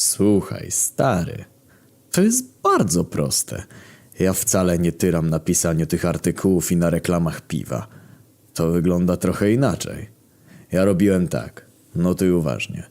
Słuchaj, stary, to jest bardzo proste. Ja wcale nie tyram na pisaniu tych artykułów i na reklamach piwa. To wygląda trochę inaczej. Ja robiłem tak, notuj uważnie.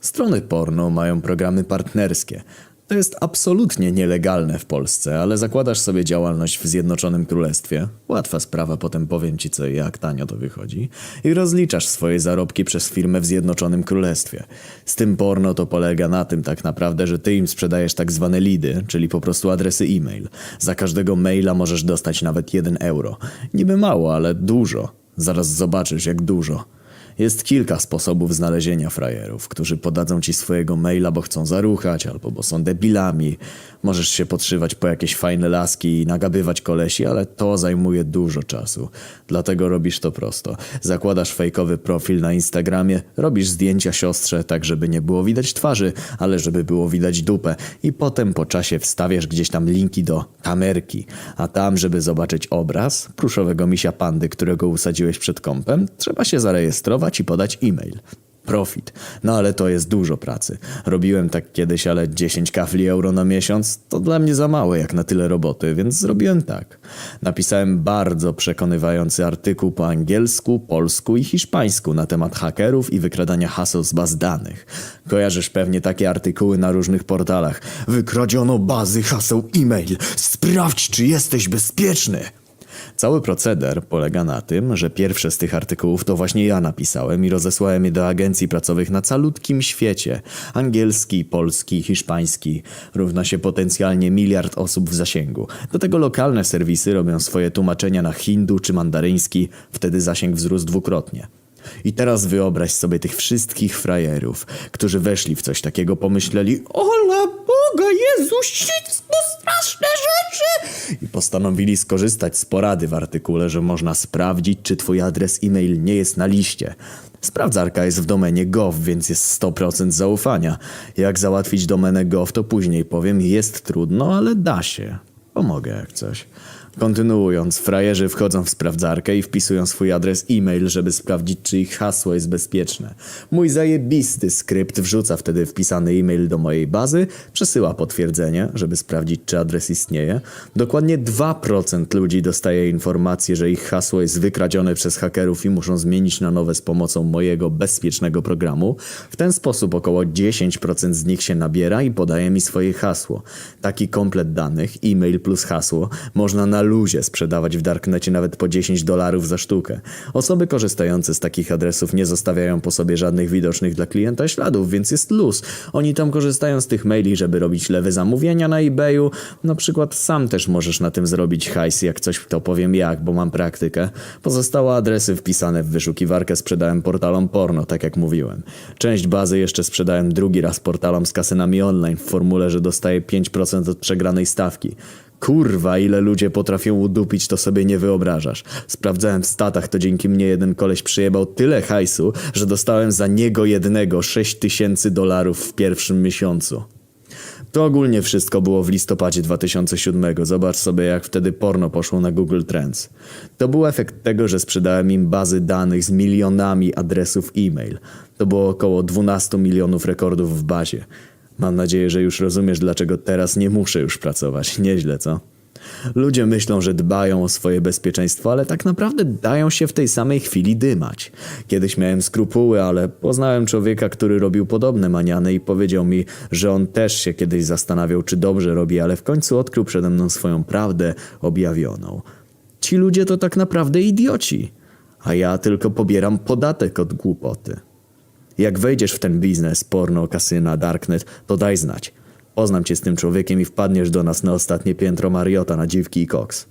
Strony porno mają programy partnerskie. To jest absolutnie nielegalne w Polsce, ale zakładasz sobie działalność w Zjednoczonym Królestwie. Łatwa sprawa, potem powiem ci co i jak tanio to wychodzi. I rozliczasz swoje zarobki przez firmę w Zjednoczonym Królestwie. Z tym porno to polega na tym tak naprawdę, że ty im sprzedajesz tak zwane lidy, czyli po prostu adresy e-mail. Za każdego maila możesz dostać nawet 1 euro. Niby mało, ale dużo. Zaraz zobaczysz jak dużo. Jest kilka sposobów znalezienia frajerów, którzy podadzą ci swojego maila, bo chcą zaruchać, albo bo są debilami. Możesz się podszywać po jakieś fajne laski i nagabywać kolesi, ale to zajmuje dużo czasu. Dlatego robisz to prosto. Zakładasz fejkowy profil na Instagramie, robisz zdjęcia siostrze, tak żeby nie było widać twarzy, ale żeby było widać dupę. I potem po czasie wstawiasz gdzieś tam linki do kamerki. A tam, żeby zobaczyć obraz pluszowego misia pandy, którego usadziłeś przed kąpem, trzeba się zarejestrować i podać e-mail. Profit. No ale to jest dużo pracy. Robiłem tak kiedyś, ale 10 kafli euro na miesiąc to dla mnie za mało jak na tyle roboty, więc zrobiłem tak. Napisałem bardzo przekonywający artykuł po angielsku, polsku i hiszpańsku na temat hakerów i wykradania haseł z baz danych. Kojarzysz pewnie takie artykuły na różnych portalach. Wykradziono bazy haseł e-mail. Sprawdź, czy jesteś bezpieczny. Cały proceder polega na tym, że pierwsze z tych artykułów to właśnie ja napisałem i rozesłałem je do agencji pracowych na calutkim świecie. Angielski, polski, hiszpański. Równa się potencjalnie miliard osób w zasięgu. Do tego lokalne serwisy robią swoje tłumaczenia na hindu czy mandaryński, wtedy zasięg wzrósł dwukrotnie. I teraz wyobraź sobie tych wszystkich frajerów, którzy weszli w coś takiego, pomyśleli Ola Boga, Jezus, to straszne rzeczy! I postanowili skorzystać z porady w artykule, że można sprawdzić, czy twój adres e-mail nie jest na liście. Sprawdzarka jest w domenie gov, więc jest 100% zaufania. Jak załatwić domenę gov, to później powiem, jest trudno, ale da się. Pomogę jak coś. Kontynuując, frajerzy wchodzą w sprawdzarkę i wpisują swój adres e-mail, żeby sprawdzić, czy ich hasło jest bezpieczne. Mój zajebisty skrypt wrzuca wtedy wpisany e-mail do mojej bazy, przesyła potwierdzenie, żeby sprawdzić, czy adres istnieje. Dokładnie 2% ludzi dostaje informację, że ich hasło jest wykradzione przez hakerów i muszą zmienić na nowe z pomocą mojego bezpiecznego programu. W ten sposób około 10% z nich się nabiera i podaje mi swoje hasło. Taki komplet danych, e-mail plus hasło, można na luzie sprzedawać w darknecie nawet po 10 dolarów za sztukę. Osoby korzystające z takich adresów nie zostawiają po sobie żadnych widocznych dla klienta śladów, więc jest luz. Oni tam korzystają z tych maili, żeby robić lewe zamówienia na eBayu. Na przykład sam też możesz na tym zrobić hajs, jak coś to powiem jak, bo mam praktykę. Pozostałe adresy wpisane w wyszukiwarkę sprzedałem portalom porno, tak jak mówiłem. Część bazy jeszcze sprzedałem drugi raz portalom z kasynami online w formule, że dostaję 5% od przegranej stawki. Kurwa, ile ludzie potrafią udupić, to sobie nie wyobrażasz. Sprawdzałem w statach, to dzięki mnie jeden koleś przyjebał tyle hajsu, że dostałem za niego jednego 6 tysięcy dolarów w pierwszym miesiącu. To ogólnie wszystko było w listopadzie 2007. Zobacz sobie, jak wtedy porno poszło na Google Trends. To był efekt tego, że sprzedałem im bazy danych z milionami adresów e-mail. To było około 12 milionów rekordów w bazie. Mam nadzieję, że już rozumiesz, dlaczego teraz nie muszę już pracować. Nieźle, co? Ludzie myślą, że dbają o swoje bezpieczeństwo, ale tak naprawdę dają się w tej samej chwili dymać. Kiedyś miałem skrupuły, ale poznałem człowieka, który robił podobne maniany i powiedział mi, że on też się kiedyś zastanawiał, czy dobrze robi, ale w końcu odkrył przede mną swoją prawdę objawioną. Ci ludzie to tak naprawdę idioci, a ja tylko pobieram podatek od głupoty. Jak wejdziesz w ten biznes, porno, kasyna, darknet, to daj znać. Poznam cię z tym człowiekiem i wpadniesz do nas na ostatnie piętro Mariota na dziwki i koks.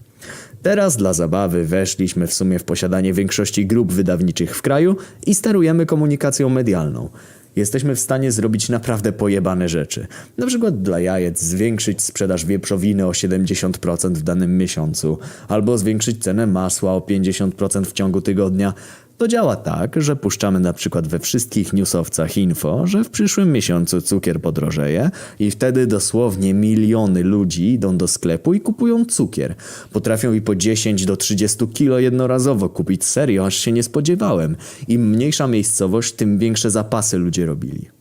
Teraz dla zabawy weszliśmy w sumie w posiadanie większości grup wydawniczych w kraju i sterujemy komunikacją medialną. Jesteśmy w stanie zrobić naprawdę pojebane rzeczy. Na przykład dla jajec zwiększyć sprzedaż wieprzowiny o 70% w danym miesiącu, albo zwiększyć cenę masła o 50% w ciągu tygodnia. To działa tak, że puszczamy na przykład we wszystkich newsowcach info, że w przyszłym miesiącu cukier podrożeje i wtedy dosłownie miliony ludzi idą do sklepu i kupują cukier. Potrafią i po 10 do 30 kilo jednorazowo kupić serio, aż się nie spodziewałem. Im mniejsza miejscowość, tym większe zapasy ludzie robili.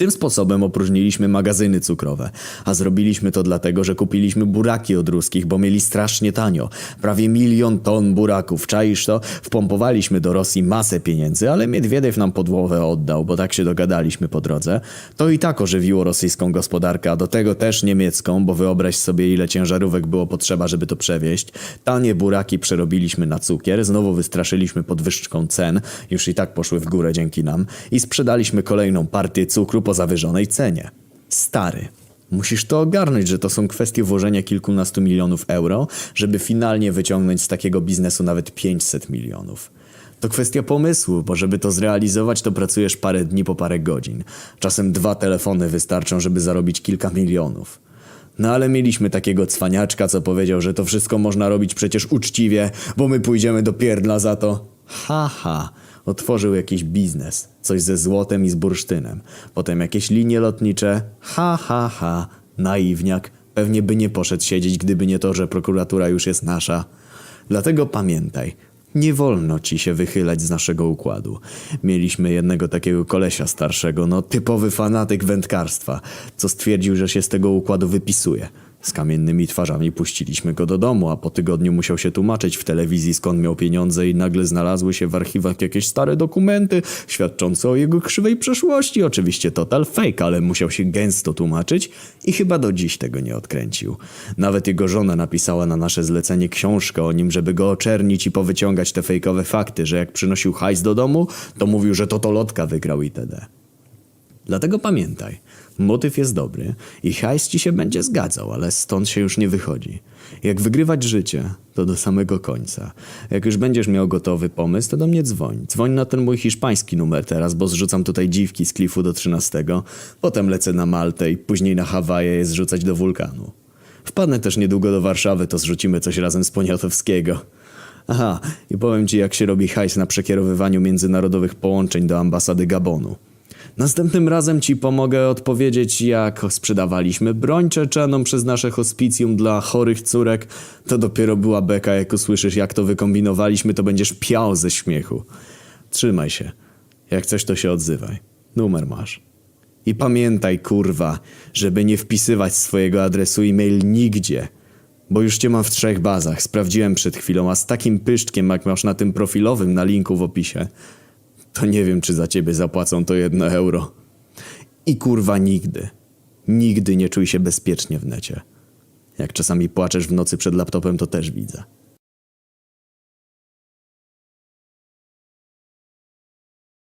Tym sposobem opróżniliśmy magazyny cukrowe, a zrobiliśmy to dlatego, że kupiliśmy buraki od ruskich, bo mieli strasznie tanio. Prawie milion ton buraków, czaisz to? Wpompowaliśmy do Rosji masę pieniędzy, ale Miedwiediew nam podłowę oddał, bo tak się dogadaliśmy po drodze. To i tak ożywiło rosyjską gospodarkę, a do tego też niemiecką, bo wyobraź sobie ile ciężarówek było potrzeba, żeby to przewieźć. Tanie buraki przerobiliśmy na cukier, znowu wystraszyliśmy podwyżką cen, już i tak poszły w górę dzięki nam, i sprzedaliśmy kolejną partię cukru po zawyżonej cenie. Stary, musisz to ogarnąć, że to są kwestie włożenia kilkunastu milionów euro, żeby finalnie wyciągnąć z takiego biznesu nawet 500 milionów. To kwestia pomysłu, bo żeby to zrealizować, to pracujesz parę dni po parę godzin. Czasem dwa telefony wystarczą, żeby zarobić kilka milionów. No ale mieliśmy takiego cwaniaczka, co powiedział, że to wszystko można robić przecież uczciwie, bo my pójdziemy do pierdla za to. Haha, ha. Otworzył jakiś biznes, coś ze złotem i z bursztynem. Potem jakieś linie lotnicze. Ha, ha, ha, naiwniak. Pewnie by nie poszedł siedzieć, gdyby nie to, że prokuratura już jest nasza. Dlatego pamiętaj, nie wolno ci się wychylać z naszego układu. Mieliśmy jednego takiego kolesia starszego, no typowy fanatyk wędkarstwa, co stwierdził, że się z tego układu wypisuje. Z kamiennymi twarzami puściliśmy go do domu, a po tygodniu musiał się tłumaczyć w telewizji skąd miał pieniądze i nagle znalazły się w archiwach jakieś stare dokumenty świadczące o jego krzywej przeszłości. Oczywiście total fake, ale musiał się gęsto tłumaczyć i chyba do dziś tego nie odkręcił. Nawet jego żona napisała na nasze zlecenie książkę o nim, żeby go oczernić i powyciągać te fejkowe fakty, że jak przynosił hajs do domu, to mówił, że to Tolotka wygrał itd. Dlatego pamiętaj, motyw jest dobry i hajs ci się będzie zgadzał, ale stąd się już nie wychodzi. Jak wygrywać życie, to do samego końca. Jak już będziesz miał gotowy pomysł, to do mnie dzwoń. Dzwoń na ten mój hiszpański numer teraz, bo zrzucam tutaj dziwki z klifu do 13. Potem lecę na Maltę i później na Hawaje je zrzucać do wulkanu. Wpadnę też niedługo do Warszawy, to zrzucimy coś razem z Poniatowskiego. Aha, i powiem ci jak się robi hajs na przekierowywaniu międzynarodowych połączeń do ambasady Gabonu. Następnym razem ci pomogę odpowiedzieć, jak sprzedawaliśmy broń czeczeną przez nasze hospicjum dla chorych córek. To dopiero była beka, jak usłyszysz, jak to wykombinowaliśmy, to będziesz piał ze śmiechu. Trzymaj się. Jak coś, to się odzywaj. Numer masz. I pamiętaj, kurwa, żeby nie wpisywać swojego adresu e-mail nigdzie. Bo już cię mam w trzech bazach, sprawdziłem przed chwilą, a z takim pyszczkiem, jak masz na tym profilowym na linku w opisie, to nie wiem, czy za ciebie zapłacą to jedno euro. I kurwa nigdy, nigdy nie czuj się bezpiecznie w necie. Jak czasami płaczesz w nocy przed laptopem, to też widzę.